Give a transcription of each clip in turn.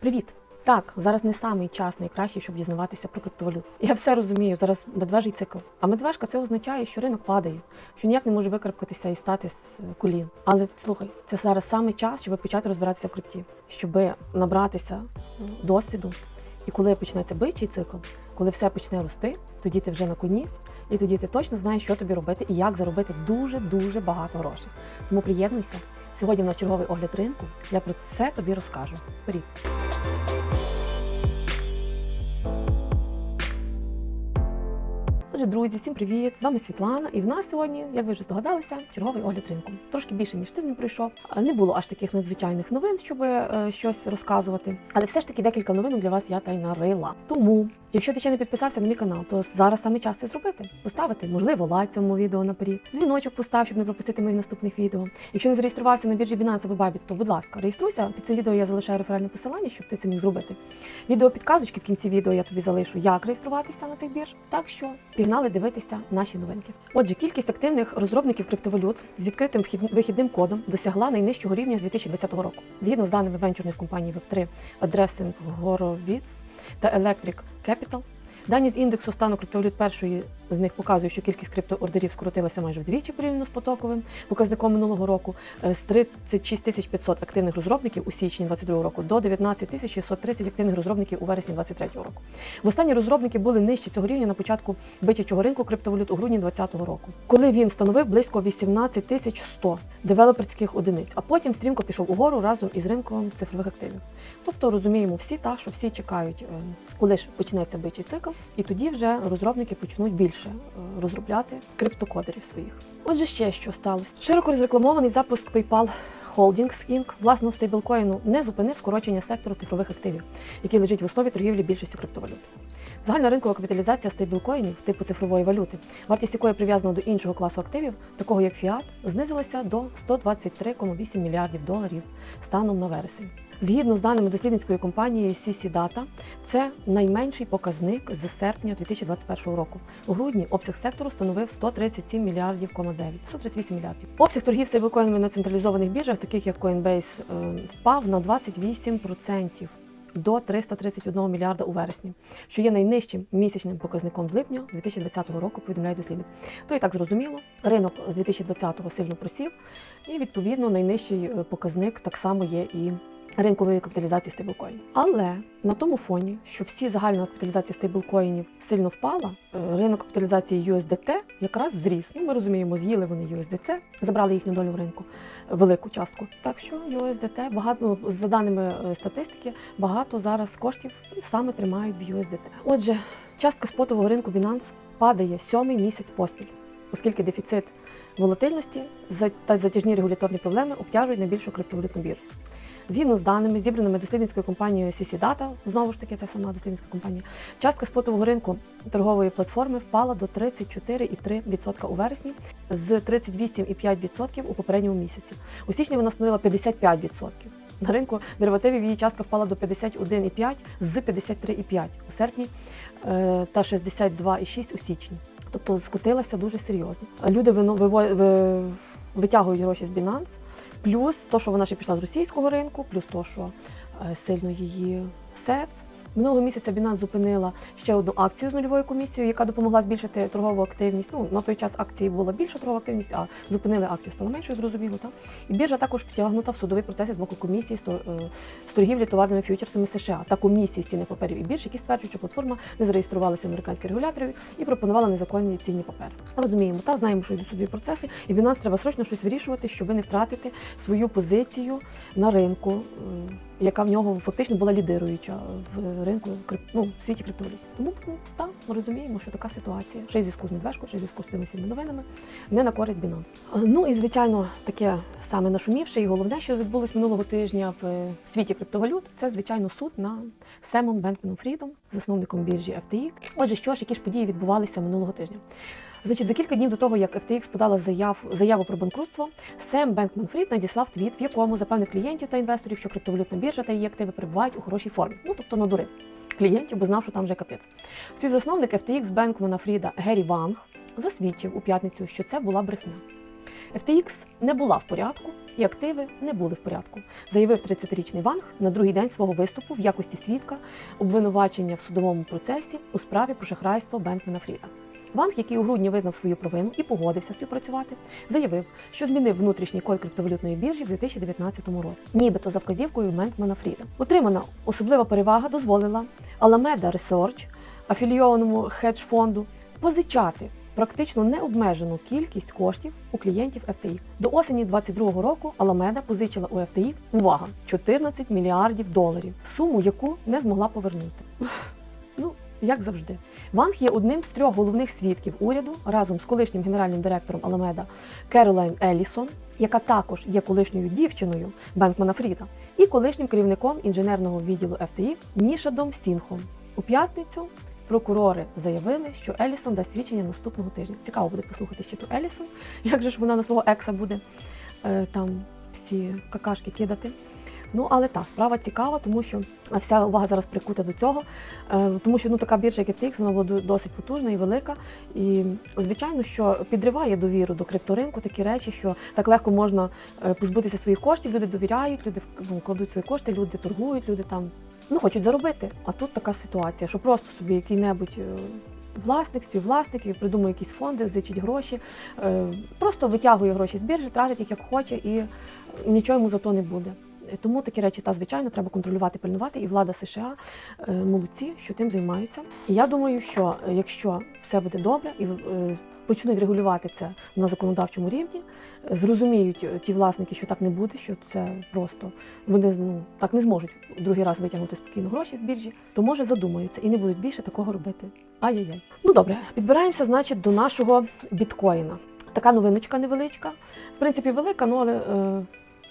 Привіт! Так, зараз не самий час найкращий, щоб дізнаватися про криптовалют. Я все розумію, зараз медвежий цикл. А медвежка це означає, що ринок падає, що ніяк не може викарабкатися і стати з колін. Але слухай, це зараз саме час, щоб почати розбиратися в крипті, щоб набратися досвіду. І коли почнеться бичий цикл, коли все почне рости, тоді ти вже на коні, і тоді ти точно знаєш, що тобі робити і як заробити дуже дуже багато грошей. Тому приєднуйся. Сьогодні в нас черговий огляд ринку. Я про це тобі розкажу. Bye. Отже, друзі, всім привіт! З вами Світлана, і в нас сьогодні, як ви вже здогадалися, черговий огляд ринку. Трошки більше ніж тиждень пройшов. Не було аж таких надзвичайних новин, щоб е, щось розказувати. Але все ж таки декілька новин для вас я та й нарила. Тому, якщо ти ще не підписався на мій канал, то зараз саме час це зробити. Поставити, можливо, лайк цьому відео наперед. Дзвіночок постав, щоб не пропустити моїх наступних відео. Якщо не зареєструвався на біржі Binance або Bybit, то будь ласка, реєструйся. Під цим відео я залишаю реферальне посилання, щоб ти це міг зробити. Відео підказочки в кінці відео я тобі залишу, як реєструватися на цих бірж. Так що пігнали дивитися наші новинки. Отже, кількість активних розробників криптовалют з відкритим вихідним кодом досягла найнижчого рівня з 2020 року. Згідно з даними венчурних компаній Web3 Addressing Horowitz та Electric Capital, Дані з індексу стану криптовалют першої з них показують, що кількість криптоордерів скоротилася майже вдвічі порівняно з потоковим показником минулого року Е, з 36 тисяч 500 активних розробників у січні 2022 року до 19 тисяч 630 активних розробників у вересні 2023 року. Востаннє розробники були нижче цього рівня на початку бичачого ринку криптовалют у грудні 2020 року, коли він становив близько 18 тисяч 100 девелоперських одиниць, а потім стрімко пішов угору разом із ринком цифрових активів. Тобто розуміємо всі так, що всі чекають, е, коли ж почнеться бичий цикл, і тоді вже розробники почнуть більше е, розробляти криптокодерів своїх. Отже, ще що сталося. Широко розрекламований запуск PayPal Holdings Inc. власного стейблкоїну не зупинив скорочення сектору цифрових активів, який лежить в основі торгівлі більшістю криптовалют. Загальна ринкова капіталізація стейблкоїнів типу цифрової валюти, вартість якої прив'язана до іншого класу активів, такого як фіат, знизилася до 123,8 мільярдів доларів станом на вересень. Згідно з даними дослідницької компанії CC Data, це найменший показник з серпня 2021 року. У грудні обсяг сектору становив 137 мільярдів, 9, 138 мільярдів. Обсяг торгів стейблкоїнами на централізованих біржах, таких як Coinbase, е, впав на 28% до 331 мільярда у вересні, що є найнижчим місячним показником з липня 2020 року, повідомляє дослідник. То і так зрозуміло, ринок з 2020-го сильно просів, і відповідно найнижчий е, показник так само є і ринкової капіталізації стейблкоїнів. Але на тому фоні, що всі загальна капіталізація стейблкоїнів сильно впала, е, ринок капіталізації USDT якраз зріс. Ну, ми розуміємо, з'їли вони USDC, забрали їхню долю в ринку, велику частку. Так що USDT багато ну, за даними е, статистики, багато зараз коштів саме тримають в USDT. Отже, частка спотового ринку Binance падає сьомий місяць поспіль, оскільки дефіцит волатильності та затяжні регуляторні проблеми обтяжують найбільшу криптовалютну біржу. Згідно з даними, зібраними дослідницькою компанією CC Data, знову ж таки, це сама дослідницька компанія, частка спотового ринку торгової платформи впала до 34,3% у вересні з 38,5% у попередньому місяці. У січні вона становила 55%. На ринку деривативів її частка впала до 51,5 з 53,5 у серпні е, та 62,6 у січні. Тобто скотилася дуже серйозно. Люди витягують гроші з Binance, плюс то, що вона ще пішла з російського ринку, плюс то, що е, сильно її СЕЦ. Минулого місяця Binance зупинила ще одну акцію з нульовою комісією, яка допомогла збільшити торгову активність. Ну на той час акції була більша торгова активність, а зупинили акцію стало меншою, зрозуміло. Так? І біржа також втягнута в судовий процес з боку комісії з е, торгівлі товарними ф'ючерсами США та комісії з цінних паперів і бірж, які стверджують, що платформа не зареєструвалася американських регуляторів і пропонувала незаконні цінні папери. Розуміємо, та знаємо, що йдуть судові процеси, і Binance треба срочно щось вирішувати, щоб не втратити свою позицію на ринку, яка в нього фактично була лідируюча в ринку ну, в світі криптовалют. Тому ну, так, ми розуміємо, що така ситуація, ще й в зв'язку з медвежкою, ще й в зв'язку з тими всіми новинами, не на користь Binance. Е, Ну і звичайно, таке саме нашумівше, і головне, що відбулось минулого тижня в е, світі криптовалют, це звичайно суд над Семом Бенкманом Фрідом, засновником біржі FTX. Отже, що ж, які ж події відбувалися минулого тижня? Значить, за кілька днів до того, як FTX подала заяв, заяву про банкрутство, Сем Бенкман Фрід надіслав твіт, в якому запевнив клієнтів та інвесторів, що криптовалютна біржа та її активи перебувають у хорошій формі. Ну тобто надурив клієнтів, бо знав, що там вже капець. Співзасновник FTX Бенкмана Фріда Геррі Ванг засвідчив у п'ятницю, що це була брехня. FTX не була в порядку і активи не були в порядку, заявив 30-річний Ванг на другий день свого виступу в якості свідка обвинувачення в судовому процесі у справі про шахрайство Бенкмена Фріда. Ванг, який у грудні визнав свою провину і погодився співпрацювати, заявив, що змінив внутрішній код криптовалютної біржі в 2019 році, нібито за вказівкою Бенкмена Фріда. Отримана особлива перевага дозволила Alameda Research, афілійованому хедж-фонду, позичати практично необмежену кількість коштів у клієнтів FTX. До осені 2022 року Alameda позичила у FTX, увага, 14 мільярдів доларів, суму, яку не змогла повернути. Як завжди. Ванг є одним з трьох головних свідків уряду разом з колишнім генеральним директором Аламеда Керолайн Елісон, яка також є колишньою дівчиною Бенкмана Фріда, і колишнім керівником інженерного відділу FTX Нішадом Сінхом. У п'ятницю прокурори заявили, що Елісон дасть свідчення наступного тижня. Цікаво буде послухати ще ту Елісон, як же ж вона на свого екса буде е, там всі какашки кидати. Ну, але та справа цікава, тому що вся увага зараз прикута до цього. Е, Тому що ну така біржа, як FTX, вона була досить потужна і велика. І звичайно, що підриває довіру до крипторинку такі речі, що так легко можна е, позбутися своїх коштів. Люди довіряють, люди ну, кладуть свої кошти, люди торгують, люди там ну хочуть заробити. А тут така ситуація, що просто собі який-небудь. е, Власник, співвласник, придумує якісь фонди, зичить гроші, просто витягує гроші з біржі, тратить їх як хоче, і нічого йому за то не буде. Тому такі речі, та звичайно, треба контролювати, пильнувати, і влада США е, молодці, що тим займаються. І я думаю, що е, якщо все буде добре і е, почнуть регулювати це на законодавчому рівні, е, зрозуміють е, ті власники, що так не буде, що це просто вони ну так не зможуть другий раз витягнути спокійно гроші з біржі, то може задумаються і не будуть більше такого робити. Ай-яй-яй. Ну добре, підбираємося, значить, до нашого біткоїна. Така новиночка невеличка. В принципі, велика, ну але. Е,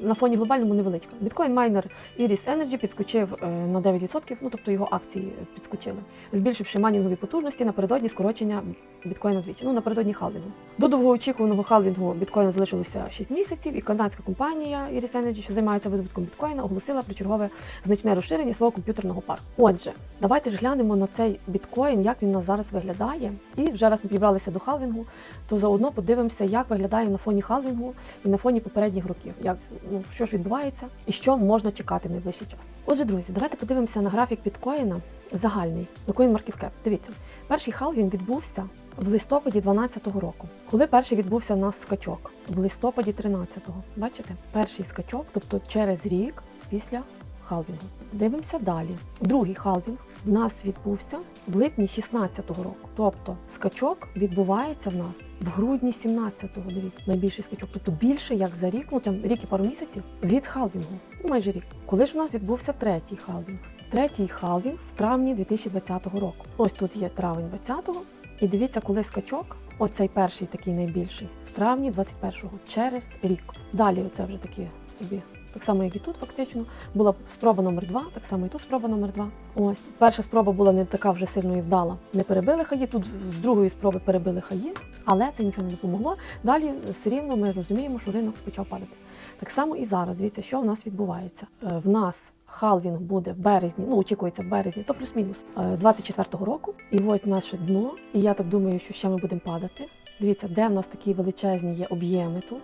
на фоні глобальному невеличка. Біткоін майнер Iris Energy підскочив е, на 9%, ну тобто його акції підскочили, збільшивши майнінгові потужності напередодні скорочення біткоїна вдвічі. Ну напередодні халвінгу. До довгоочікуваного халвінгу біткоїна залишилося 6 місяців, і канадська компанія Iris Energy, що займається видобутком біткоїна, оголосила про чергове значне розширення свого комп'ютерного парку. Отже, давайте ж глянемо на цей біткоін, як він у нас зараз виглядає. І вже раз ми підібралися до халвінгу, то заодно подивимося, як виглядає на фоні халвінгу і на фоні попередніх років. Як ну що ж відбувається і що можна чекати в найближчий час. Отже, друзі, давайте подивимося на графік біткоїна загальний на CoinMarketCap. Дивіться, перший халвінг відбувся в листопаді 2012 року. Коли перший відбувся у нас скачок в листопаді 13-го. Бачите, перший скачок, тобто через рік після халвінгу. Дивимося далі. Другий халвінг в нас відбувся в липні 16-го року. Тобто скачок відбувається в нас в грудні 17-го. Дивіться, найбільший скачок. Тобто більше як за рік, ну там рік і пару місяців від халвінгу. Ну майже рік. Коли ж в нас відбувся третій халвінг? Третій халвінг в травні 2020 року. Ось тут є травень 20-го. І дивіться, коли скачок, оцей перший такий найбільший, в травні 21-го, через рік. Далі оце вже такі собі. Так само, як і тут, фактично, була спроба номер два, так само і тут спроба номер два. Ось перша спроба була не така вже сильно і вдала. Не перебили хаї. Тут з другої спроби перебили хаї, але це нічого не допомогло. Далі все рівно ми розуміємо, що ринок почав падати. Так само і зараз. Дивіться, що в нас відбувається. Е, В нас халвінг буде в березні, ну очікується в березні, то плюс-мінус е, 24-го року. І ось наше дно. І я так думаю, що ще ми будемо падати. Дивіться, де в нас такі величезні є об'єми тут.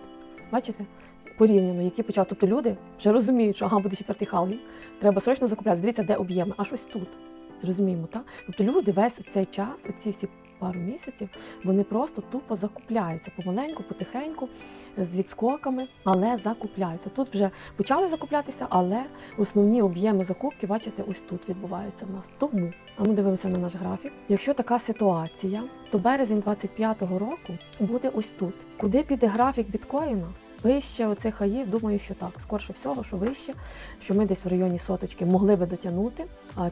Бачите? Порівняно, які почали. Тобто люди вже розуміють, що ага, буде четвертий халвінг, треба срочно закупляти. Дивіться, де об'єми, аж ось тут. Розуміємо, так? Тобто люди весь цей час, оці всі пару місяців, вони просто тупо закупляються помаленьку, потихеньку, з відскоками, але закупляються. Тут вже почали закуплятися, але основні об'єми закупки, бачите, ось тут відбуваються в нас. Тому, а ну дивимося на наш графік. Якщо така ситуація, то березень 25-го року буде ось тут. Куди піде графік біткоїна? Вище оцих хаїв, думаю, що так. Скорше всього, що вище, що ми десь в районі соточки могли би дотягнути,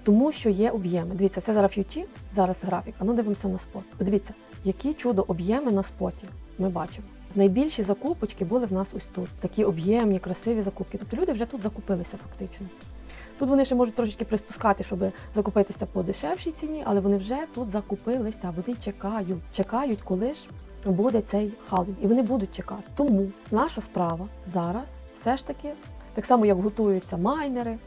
тому що є об'єми. Дивіться, це зараз ф'ючі, зараз графік. А ну дивимося на спот. Подивіться, які чудо об'єми на споті ми бачимо. Найбільші закупочки були в нас ось тут. Такі об'ємні, красиві закупки. Тобто люди вже тут закупилися фактично. Тут вони ще можуть трошечки приспускати, щоб закупитися по дешевшій ціні, але вони вже тут закупилися. Вони чекають, чекають, коли ж буде цей халвінг. І вони будуть чекати. Тому наша справа зараз все ж таки, так само як готуються майнери,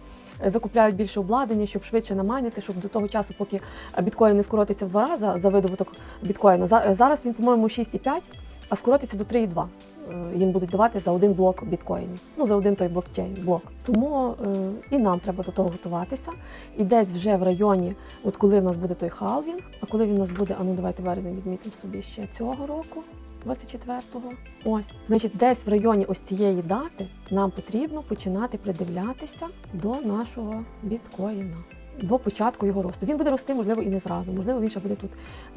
е, закупляють більше обладнання, щоб швидше намайнити, щоб до того часу, поки біткоін не скоротиться в два рази за видобуток біткоїна. За- Зараз він, по-моєму, 6,5, а скоротиться до 3,2. е, їм будуть давати за один блок біткоїнів. Ну за один той блокчейн блок. Тому е, і нам треба до того готуватися. І десь вже в районі, от коли в нас буде той халвінг, а коли він у нас буде, а ну давайте березень відмітимо собі ще цього року. 24-го. Ось, значить, десь в районі ось цієї дати нам потрібно починати придивлятися до нашого біткоїна. До початку його росту. Він буде рости, можливо, і не зразу. Можливо, він ще буде тут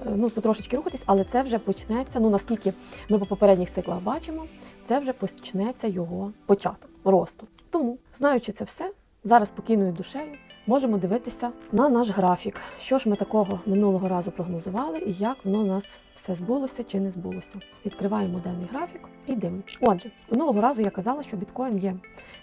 е, ну, потрошечки рухатись, але це вже почнеться. Ну наскільки ми по попередніх циклах бачимо, це вже почнеться його початок росту. Тому, знаючи це все, зараз спокійною душею можемо дивитися на наш графік. Що ж ми такого минулого разу прогнозували і як воно у нас все збулося чи не збулося. Відкриваємо денний графік і дивимося. Отже, минулого разу я казала, що біткоін є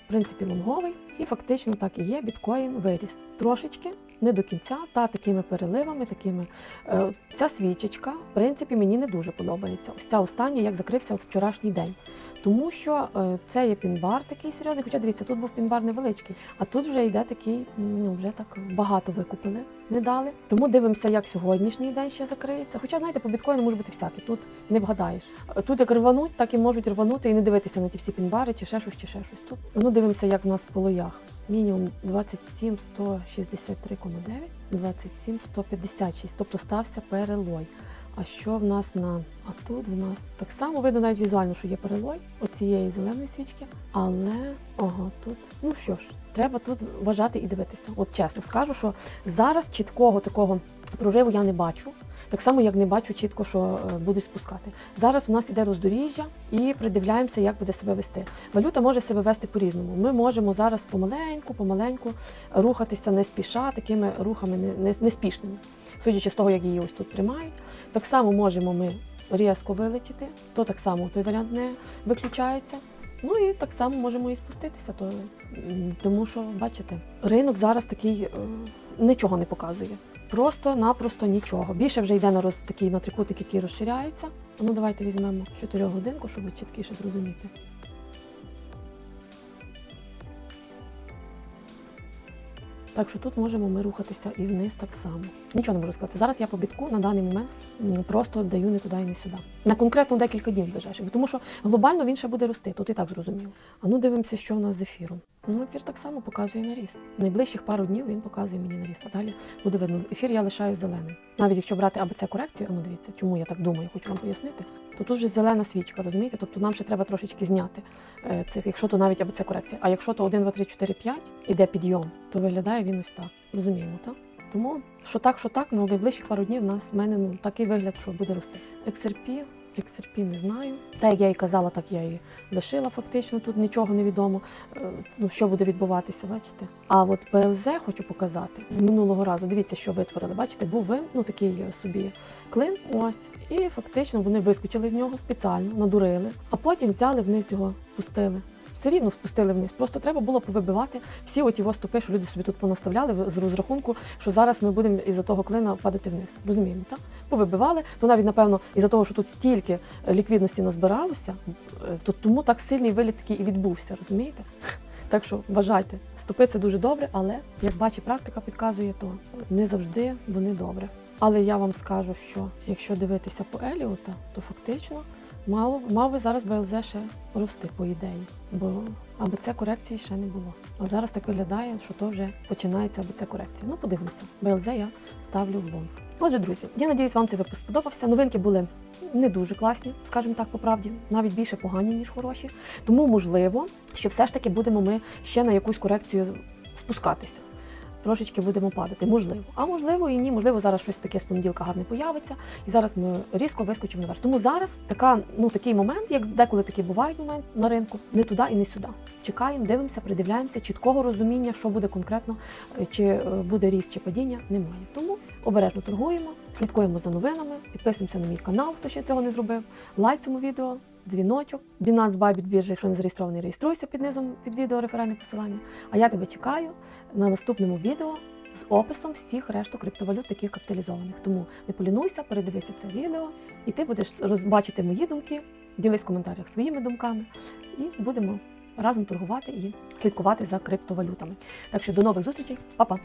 в принципі лонговий, і фактично так і є. Біткоін виріс трошечки, не до кінця, та такими переливами, такими. Е, Ця свічечка, в принципі, мені не дуже подобається. Ось ця остання, як закрився вчорашній день. Тому що е, це є пінбар такий серйозний, хоча дивіться, тут був пінбар невеличкий, а тут вже йде такий, ну вже так багато викупили, не дали. Тому дивимося, як сьогоднішній день ще закриється. Хоча, знаєте, по біткоїну може бути всяке, тут не вгадаєш. Тут як рвануть, так і можуть рванути і не дивитися на ті всі пінбари, чи ще щось, чи ще щось. Тут ну дивимося, як в нас по лоях. Мінімум 27 163,9, 27 156, тобто стався перелой. А що в нас на. А тут в нас так само видно навіть візуально, що є перелой оцієї зеленої свічки. Але ага, тут. Ну що ж, треба тут вважати і дивитися. От чесно скажу, що зараз чіткого такого прориву я не бачу. Так само, як не бачу чітко, що е, будуть спускати. Зараз у нас іде роздоріжжя і придивляємося, як буде себе вести. Валюта може себе вести по-різному. Ми можемо зараз помаленьку, помаленьку рухатися не спіша, такими рухами не, не, неспішними, судячи з того, як її ось тут тримають. Так само можемо ми різко вилетіти, то так само той варіант не виключається. Ну і так само можемо і спуститися, то, тому що, бачите, ринок зараз такий е, нічого не показує. Просто-напросто нічого. Більше вже йде на роз, такий на трикутник, який розширяється. Ну давайте візьмемо 4 годинку, щоб чіткіше зрозуміти. Так що тут можемо ми рухатися і вниз так само. Нічого не можу сказати. Зараз я по бітку на даний момент просто даю не туди і не сюди. На конкретно декілька днів ближайших, тому що глобально він ще буде рости, тут і так зрозуміло. А ну дивимося, що у нас з ефіром. Ну, ефір так само показує наріст. Найближчих пару днів він показує мені наріст. А далі буде видно. Ефір я лишаю зеленим. Навіть якщо брати АБЦ корекцію, а ну дивіться, чому я так думаю, хочу вам пояснити, то тут вже зелена свічка, розумієте? Тобто нам ще треба трошечки зняти е, цих, якщо то навіть АБЦ корекція. А якщо то 1, 2, 3, 4, 5 іде підйом, то виглядає він ось так. Розуміємо, так? Тому що так, що так, на найближчих пару днів в нас в мене ну такий вигляд, що буде рости. XRP, XRP не знаю. Так як я і казала, так я і лишила фактично. Тут нічого не відомо, е, ну що буде відбуватися, бачите. А от ПЛЗ хочу показати з минулого разу. Дивіться, що витворили. Бачите, був вим, ну такий собі клин. Ось, і фактично вони вискочили з нього спеціально, надурили, а потім взяли вниз його, пустили. Все рівно спустили вниз. Просто треба було повибивати всі оті стопи, що люди собі тут понаставляли з розрахунку, що зараз ми будемо із-за того клина падати вниз. Розуміємо, так? Повибивали, то навіть, напевно, із-за того, що тут стільки ліквідності назбиралося, е, то тому так сильний виліт такий і відбувся, розумієте? Так що вважайте, стопи це дуже добре, але як бачить практика підказує, то не завжди вони добре. Але я вам скажу, що якщо дивитися по Еліота, то фактично мало, мав би зараз БЛЗ ще рости, по ідеї, бо АБЦ корекції ще не було. А зараз так виглядає, що то вже починається АБЦ корекція. Ну, подивимося. БЛЗ я ставлю в лонг. Отже, друзі, я надіюсь, вам цей випуск сподобався. Новинки були не дуже класні, скажімо так, по правді, навіть більше погані, ніж хороші. Тому можливо, що все ж таки будемо ми ще на якусь корекцію спускатися. Трошечки будемо падати, можливо. А можливо і ні, можливо, зараз щось таке з понеділка гарне появиться, і зараз ми різко вискочимо наверх. Тому зараз така, ну, такий момент, як деколи такі бувають момент на ринку, не туди і не сюди. Чекаємо, дивимося, придивляємося, чіткого розуміння, що буде конкретно, е, чи е, буде ріст чи падіння, немає. Тому обережно торгуємо, слідкуємо за новинами, підписуємося на мій канал, хто ще цього не зробив. Лайк цьому відео, дзвіночок. Binance Bybit біржа, якщо не зареєстрований, реєструйся під низом під відео реферальне посилання. А я тебе чекаю на наступному відео з описом всіх решту криптовалют, таких капіталізованих. Тому не полінуйся, передивися це відео, і ти будеш розбачити мої думки, ділись в коментарях своїми думками, і будемо разом торгувати і слідкувати за криптовалютами. Так що до нових зустрічей, Па-па!